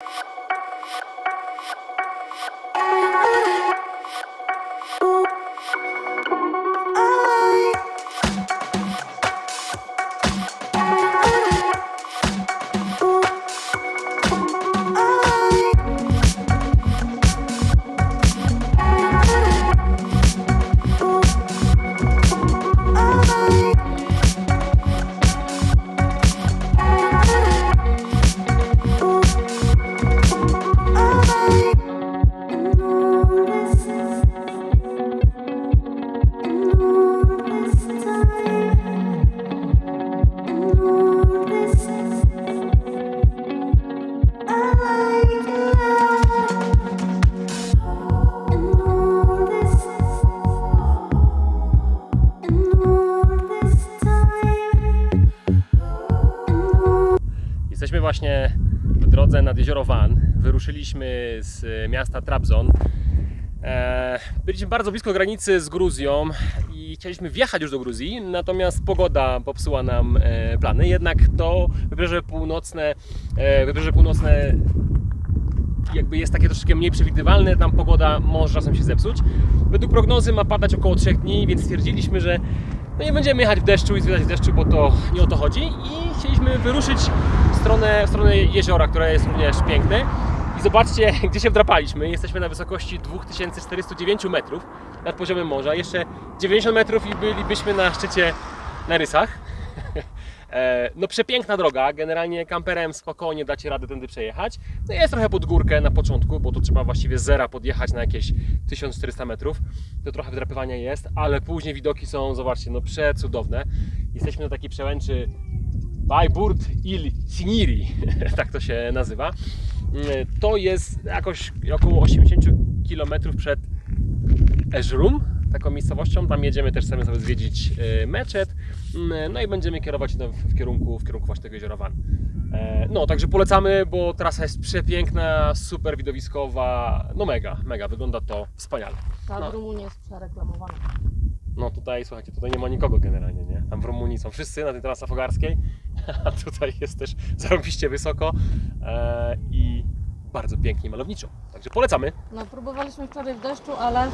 Thank you. Jesteśmy właśnie w drodze nad jezioro Van. Wyruszyliśmy z miasta Trabzon. E, Byliśmy bardzo blisko granicy z Gruzją i chcieliśmy wjechać już do Gruzji, natomiast pogoda popsuła nam e, plany. Jednak to wybrzeże północne, e, wybrzeże północne jakby jest takie troszeczkę mniej przewidywalne, tam pogoda może czasem się zepsuć. Według prognozy ma padać około 3 dni, więc stwierdziliśmy, że no nie będziemy jechać w deszczu i zwiedzać w deszczu, bo to nie o to chodzi i chcieliśmy wyruszyć w stronę, w stronę jeziora, które jest również piękne. I zobaczcie, gdzie się wdrapaliśmy. Jesteśmy na wysokości 2409 metrów nad poziomem morza. Jeszcze 90 metrów i bylibyśmy na szczycie na rysach. E, No przepiękna droga, generalnie kamperem spokojnie dacie radę tędy przejechać. No jest trochę pod górkę na początku, bo to trzeba właściwie zera podjechać na jakieś 1400 metrów. To trochę wdrapywania jest, ale później widoki są, zobaczcie, no przecudowne. Jesteśmy na takiej przełęczy Bajburt il Siniri, tak to się nazywa. Mm, To jest jakoś około 80 km przed Eżrum, taką miejscowością. Tam jedziemy też chcemy sobie zwiedzić e, meczet. Mm, No i będziemy kierować w, kierunku, w kierunku właśnie tego jeziora Van. E, No, także polecamy, bo trasa jest przepiękna, super widowiskowa, no mega, mega, wygląda to wspaniale. Ta No. w Rumunii jest przereklamowana. No tutaj, słuchajcie, tutaj nie ma nikogo generalnie, nie? Tam w Rumunii są wszyscy na tej trasie fogarskiej, a tutaj jest też zarąbiście wysoko e, i bardzo pięknie malowniczo. Także polecamy. No próbowaliśmy wczoraj w deszczu, ale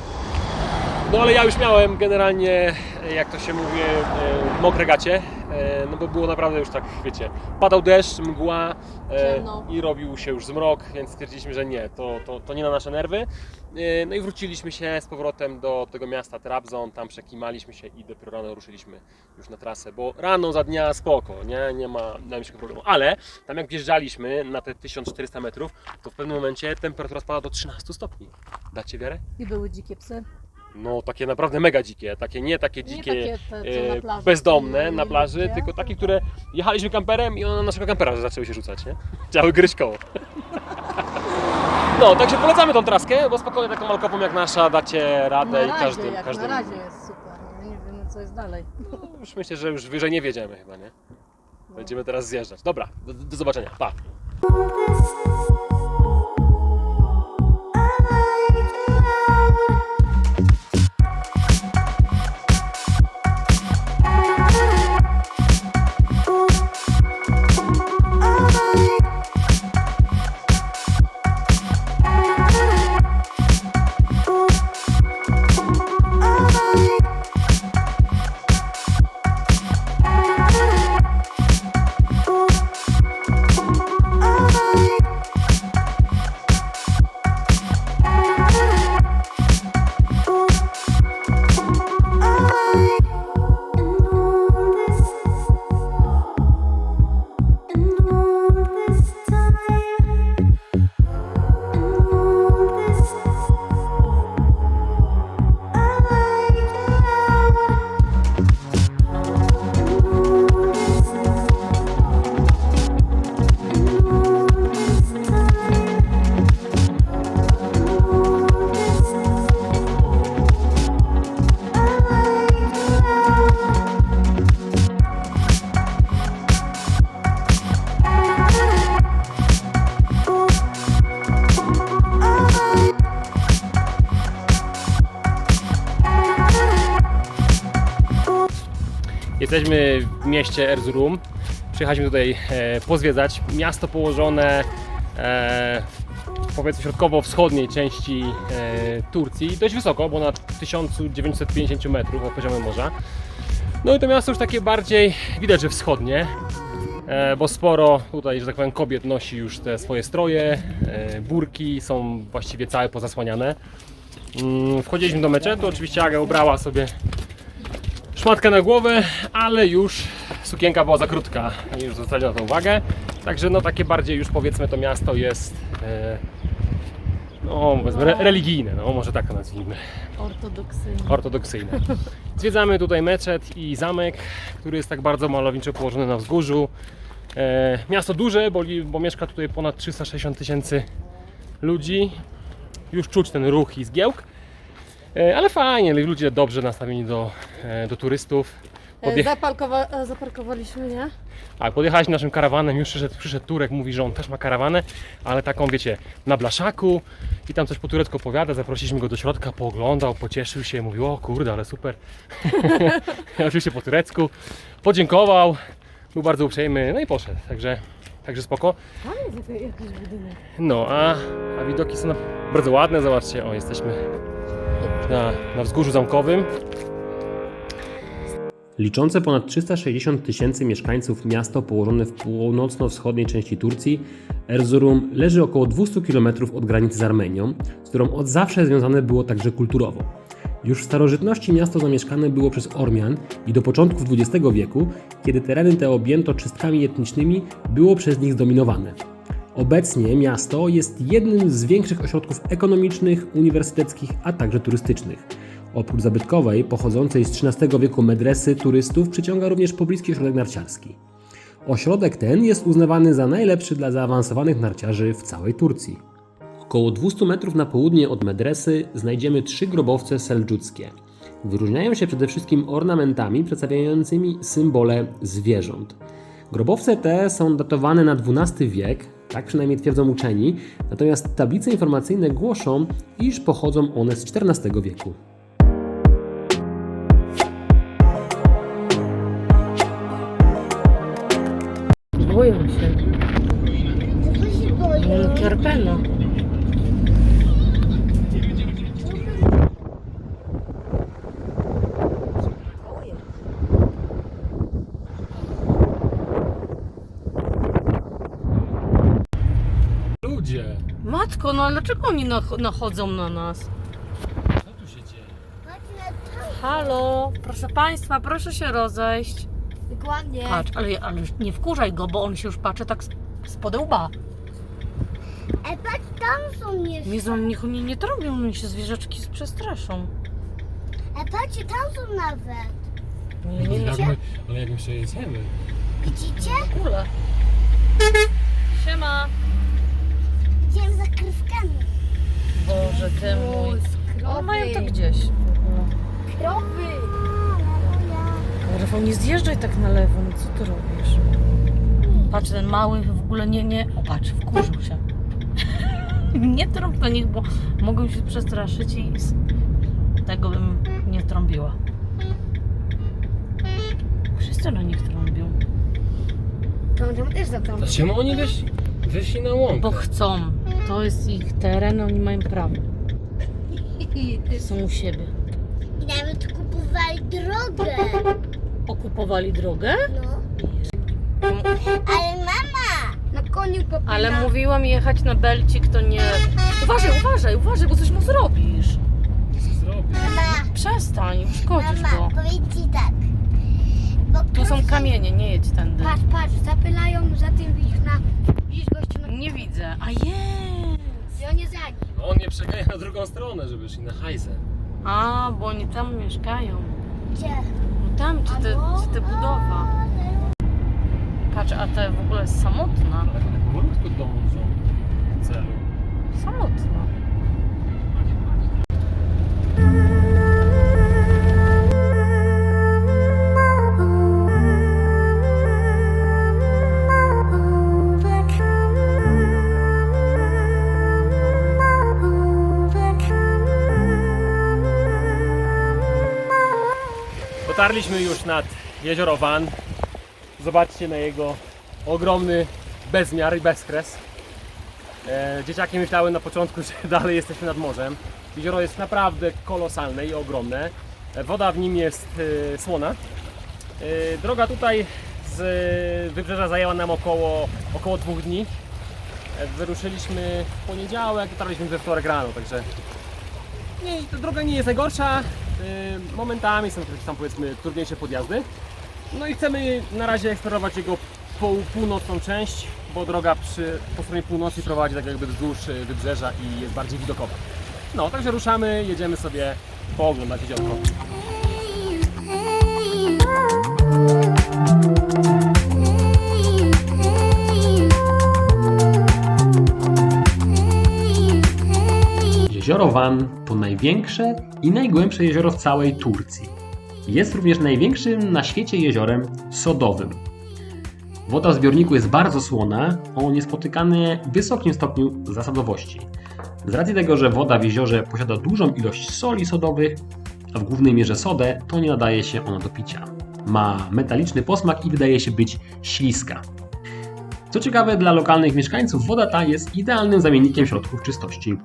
No ale ja już miałem generalnie, jak to się mówi, e, mokre gacie, e, no bo było naprawdę już tak, wiecie, padał deszcz, mgła e, Ciemno. i robił się już zmrok, więc stwierdziliśmy, że nie, to, to, to nie na nasze nerwy. E, No i wróciliśmy się z powrotem do tego miasta Trabzon, tam przekimaliśmy się i dopiero rano ruszyliśmy już na trasę, bo rano za dnia spoko, nie, nie ma najmniejszego problemu, ale tam jak wjeżdżaliśmy na te 1400 metrów, to w pewnym momencie temperatura spada do 13 stopni. Dacie wiarę? i były dzikie psy. No takie naprawdę mega dzikie, takie nie takie dzikie, takie, te, co na e, plaży. bezdomne na plaży, ludzie, tylko takie, które jechaliśmy kamperem i one na naszego kampera zaczęły się rzucać, nie? Chciały gryźć koło. No, także polecamy tą traskę, bo spokojnie taką malkową jak nasza dacie radę Na i każdym, jak każdym. na razie jest super. No, nie wiemy co jest dalej. Już myślę, że już wyżej nie wiedziemy chyba, nie? Będziemy teraz zjeżdżać. Dobra, do, do zobaczenia. Pa. Jesteśmy w mieście Erzurum. Przyjechaliśmy tutaj e, pozwiedzać. Miasto położone e, powiedzmy środkowo-wschodniej części e, Turcji, dość wysoko, bo na 1950 metrów od poziomu morza. No i to miasto już takie bardziej, widać, że wschodnie, e, bo sporo tutaj, że tak powiem, kobiet nosi już te swoje stroje, e, burki są właściwie całe pozasłaniane. Mm, Wchodziliśmy do meczetu, oczywiście Aga ubrała sobie szmatkę na głowę, ale już sukienka była za krótka i już zwracali na to uwagę. Także no takie bardziej już powiedzmy to miasto jest e, no re, religijne, no może tak to nazwijmy, Ortodoksyjny. ortodoksyjne. Zwiedzamy tutaj meczet i zamek, który jest tak bardzo malowniczo położony na wzgórzu. E, miasto duże, bo, bo mieszka tutaj ponad 360 tysięcy ludzi. Już czuć ten ruch i zgiełk. E, ale fajnie, ludzie dobrze nastawieni do, e, do turystów. E, Podje- Zapalkowa- zaparkowaliśmy, nie? Tak, podjechaliśmy naszym karawanem, już przyszedł, przyszedł Turek, mówi, że on też ma karawanę, ale taką wiecie, na blaszaku i tam coś po turecku opowiada, zaprosiliśmy go do środka, pooglądał, pocieszył się, mówił, o kurde, ale super. Oczywiście po turecku, podziękował, był bardzo uprzejmy, no i poszedł, także, także spoko. Tam jest jaki- jakiś budynek. No, a, a widoki są bardzo ładne, zobaczcie, o, jesteśmy na, na wzgórzu zamkowym. Liczące ponad 360 tysięcy mieszkańców miasto położone w północno-wschodniej części Turcji, Erzurum leży około 200 km od granicy z Armenią, z którą od zawsze związane było także kulturowo. Już w starożytności miasto zamieszkane było przez Ormian i do początków XX wieku, kiedy tereny te objęto czystkami etnicznymi, było przez nich zdominowane. Obecnie miasto jest jednym z większych ośrodków ekonomicznych, uniwersyteckich, a także turystycznych. Oprócz zabytkowej, pochodzącej z XIII wieku medresy turystów, przyciąga również pobliski ośrodek narciarski. Ośrodek ten jest uznawany za najlepszy dla zaawansowanych narciarzy w całej Turcji. Około 200 metrów na południe od medresy znajdziemy trzy grobowce seldżuckie. Wyróżniają się przede wszystkim ornamentami przedstawiającymi symbole zwierząt. Grobowce te są datowane na XII wiek, tak przynajmniej twierdzą uczeni, natomiast tablice informacyjne głoszą, iż pochodzą one z XIV wieku. Matko, no ale dlaczego oni nach- nachodzą na nas? co tu się dzieje? Halo, proszę Państwa, proszę się rozejść. Dokładnie. Patrz, ale, ale nie wkurzaj go, bo on się już patrzy tak spod łba. E, patrz, tam są jeszcze. Nie, są- niech oni nie to robią, oni się zwierzaczki przestraszą. E, patrzcie, tam są nawet. Nie, nie, nie. Jak my, ale jak my się jedziemy? Widzicie? Kule. Nie zjeżdżaj tak na lewo, no co ty robisz? Patrz, ten mały w ogóle nie, nie... O, patrz, wkurzył się. nie trąb do nich, bo mogą się przestraszyć i z tego bym nie trąbiła. Wszyscy na nich trąbią, To tam też za tam. To czemu oni weszli, weszli na łąkę? bo chcą. To jest ich teren, oni mają prawo. Są u siebie. I nawet kupowali drogę. Okupowali drogę? No. Ale mama! Na koniu popina. Ale mówiłam jechać na belcik, to nie... Uważaj, uważaj, uważaj, bo coś mu zrobisz. Mama, Przestań, uszkodzisz mama, go. powiedz ci tak. Bo Tu są kamienie, nie jedź tędy. Patrz, patrz, zapylają za tym widzisz na... Widzisz gościu na... Nie widzę. A jest! I on jest za nim. No on nie przegania na drugą stronę, żeby szli na hajzę. A, bo oni tam mieszkają. Gdzie? Tam, czy te, czy te budowa. Patrz, a te w ogóle jest samotna. Ale tak powolutku dążą do celu. Samotna. Dotarliśmy już nad jezioro Van. Zobaczcie na jego ogromny bezmiar i bezkres. E, dzieciaki myślały na początku, że dalej jesteśmy nad morzem. Jezioro jest naprawdę kolosalne i ogromne. E, woda w nim jest e, słona. Droga tutaj z wybrzeża zajęła nam około, około dwóch dni. Wyruszyliśmy w poniedziałek, dotarliśmy we wtorek rano, także nie, droga nie jest najgorsza. Y, Momentami są jakieś tam powiedzmy trudniejsze podjazdy. No i chcemy na razie eksplorować jego pół, północną część, bo droga przy, po stronie północy prowadzi tak jakby wzdłuż y, wybrzeża i jest bardziej widokowa. No, także ruszamy, jedziemy sobie pooglądać jeziorko. Jezioro Van to największe i najgłębsze jezioro w całej Turcji. Jest również największym na świecie jeziorem sodowym. Woda w zbiorniku jest bardzo słona, o niespotykanym wysokim stopniu zasadowości. Z racji tego, że woda w jeziorze posiada dużą ilość soli sodowych, a w głównej mierze sodę, to nie nadaje się ona do picia. Ma metaliczny posmak i wydaje się być śliska. Co ciekawe, dla lokalnych mieszkańców woda ta jest idealnym zamiennikiem środków czystości.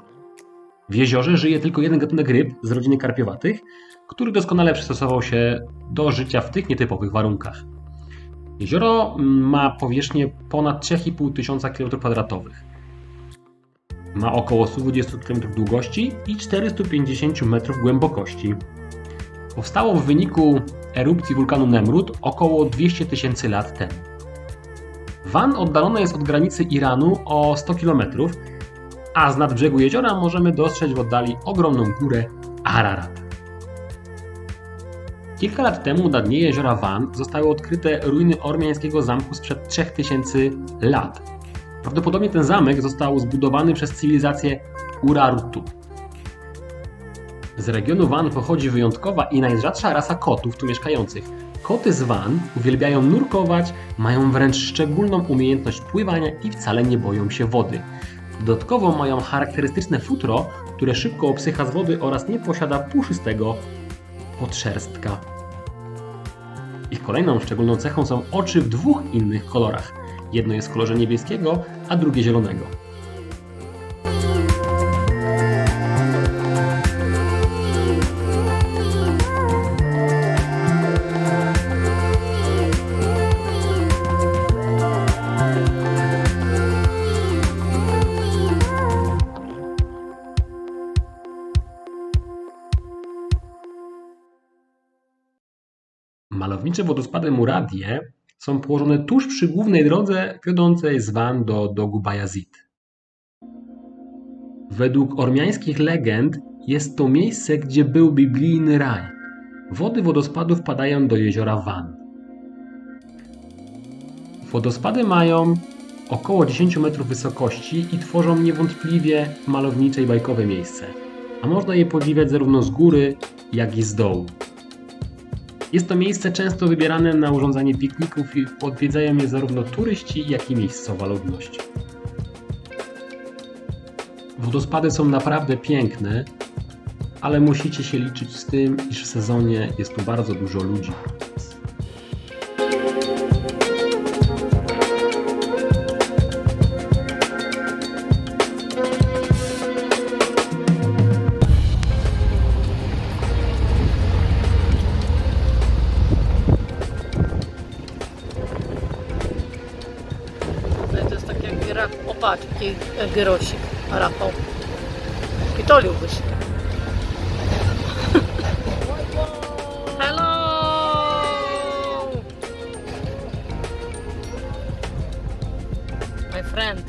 W jeziorze żyje tylko jeden gatunek ryb z rodziny karpiowatych, który doskonale przystosował się do życia w tych nietypowych warunkach. Jezioro mm, ma powierzchnię ponad 3,5 tysiąca km2. Ma około 120 km długości i 450 metrów głębokości. Powstało w wyniku erupcji wulkanu Nemrut około 200 tysięcy lat temu. Van oddalona jest od granicy Iranu o 100 km, a z nadbrzegu jeziora możemy dostrzec w oddali ogromną górę Ararat. Kilka lat temu na dnie jeziora Van zostały odkryte ruiny ormiańskiego zamku sprzed 3000 lat. Prawdopodobnie ten zamek został zbudowany przez cywilizację Urartu. Z regionu Van pochodzi wyjątkowa i najrzadsza rasa kotów tu mieszkających. Koty z Van uwielbiają nurkować, mają wręcz szczególną umiejętność pływania i wcale nie boją się wody. Dodatkowo mają charakterystyczne futro, które szybko obsycha z wody oraz nie posiada puszystego podszerstka. Ich kolejną szczególną cechą są oczy w dwóch innych kolorach. Jedno jest w kolorze niebieskiego, a drugie zielonego. Malownicze wodospady Muradie są położone tuż przy głównej drodze wiodącej z Van do Dogu Bayazid. Według ormiańskich legend jest to miejsce, gdzie był biblijny raj. Wody wodospadu wpadają do jeziora Van. Wodospady mają około 10 metrów wysokości i tworzą niewątpliwie malownicze i bajkowe miejsce, a można je podziwiać zarówno z góry, jak i z dołu. Jest to miejsce często wybierane na urządzanie pikników i odwiedzają je zarówno turyści, jak i miejscowa ludność. Wodospady są naprawdę piękne, ale musicie się liczyć z tym, iż w sezonie jest tu bardzo dużo ludzi. Patrz, jaki e, gyrosik, Rafał. Pitoliłbyś. Hello! My friend, go. Caravan, go.